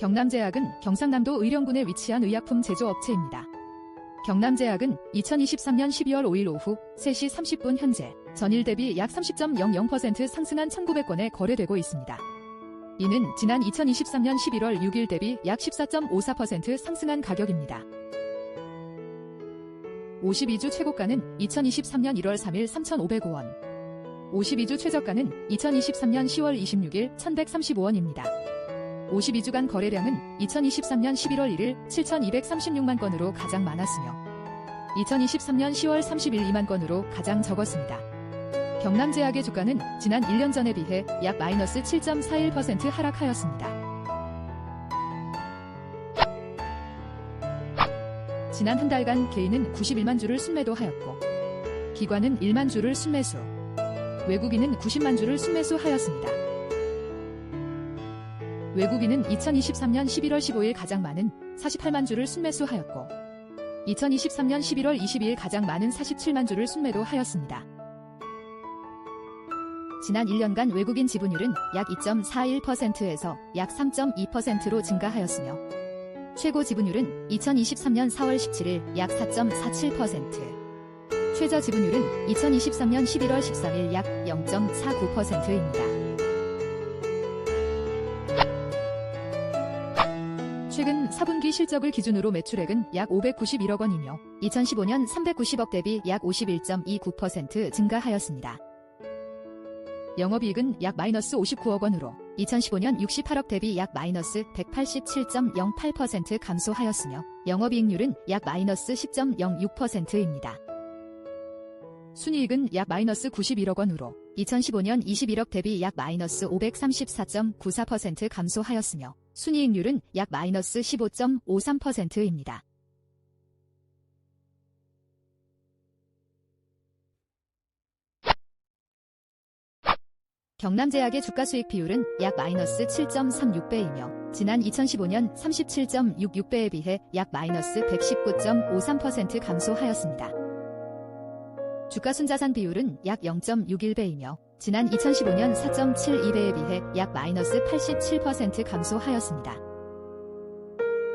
경남제약은 경상남도 의령군에 위치한 의약품 제조업체입니다. 경남제약은 2023년 12월 5일 오후 3시 30분 현재 전일 대비 약 30.00% 상승한 1,900건에 거래되고 있습니다. 이는 지난 2023년 11월 6일 대비 약 14.54% 상승한 가격입니다. 52주 최고가는 2023년 1월 3일 3,505원, 52주 최저가는 2023년 10월 26일 1,135원입니다. 52주간 거래량은 2023년 11월 1일 7,236만 건으로 가장 많았으며 2023년 10월 30일 2만 건으로 가장 적었습니다. 경남제약의 주가는 지난 1년 전에 비해 약 마이너스 7.41% 하락하였습니다. 지난 한 달간 개인은 91만 주를 순매도하였고 기관은 1만 주를 순매수, 외국인은 90만 주를 순매수하였습니다. 외국인은 2023년 11월 15일 가장 많은 48만 주를 순매수하였고 2023년 11월 22일 가장 많은 47만 주를 순매도 하였습니다. 지난 1년간 외국인 지분율은 약 2.41%에서 약 3.2%로 증가하였으며 최고 지분율은 2023년 4월 17일 약 4.47%, 최저 지분율은 2023년 11월 13일 약 0.49%입니다. 최근 4분기 실적을 기준으로 매출액은 약 591억 원이며 2015년 390억 대비 약 51.29% 증가하였습니다. 영업이익은 약 마이너스 59억 원으로 2015년 68억 대비 약 마이너스 187.08% 감소하였으며 영업이익률은 약 마이너스 10.06%입니다. 순이익은 약 마이너스 91억 원으로 2015년 21억 대비 약 마이너스 534.94% 감소하였으며 순이익률은 약 마이너스 15.53%입니다. 경남제약의 주가 수익 비율은 약 마이너스 7.36배이며 지난 2015년 37.66배에 비해 약 마이너스 119.53% 감소하였습니다. 주가 순자산 비율은 약 0.61배이며 지난 2015년 4.72배에 비해 약 마이너스 87% 감소하였습니다.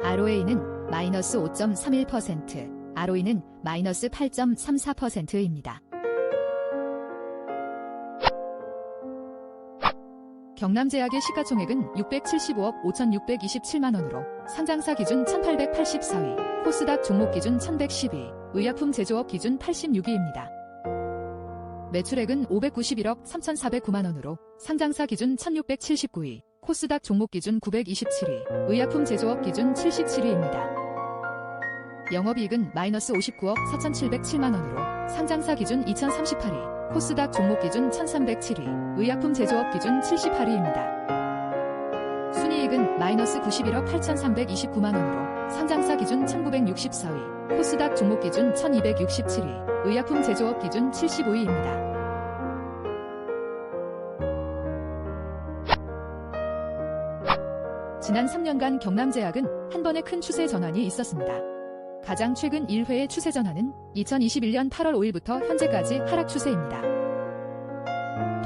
ROA는 마이너스 5.31%, ROE는 마이너스 8.34%입니다. 경남제약의 시가총액은 675억 5,627만원으로 상장사 기준 1884위, 코스닥 종목 기준 1112, 의약품 제조업 기준 86위입니다. 매출액은 591억 3,409만원으로 상장사 기준 1,679위, 코스닥 종목 기준 927위, 의약품 제조업 기준 77위입니다. 영업이익은 마이너스 59억 4,707만원으로 상장사 기준 2,038위, 코스닥 종목 기준 1307위, 의약품 제조업 기준 78위입니다. 순이익은 마이너스 91억 8,329만원으로 상장사 기준 1964위, 코스닥 종목 기준 1267위, 의약품 제조업 기준 75위입니다. 지난 3년간 경남제약은 한 번의 큰 추세 전환이 있었습니다. 가장 최근 1회의 추세 전환은 2021년 8월 5일부터 현재까지 하락 추세입니다.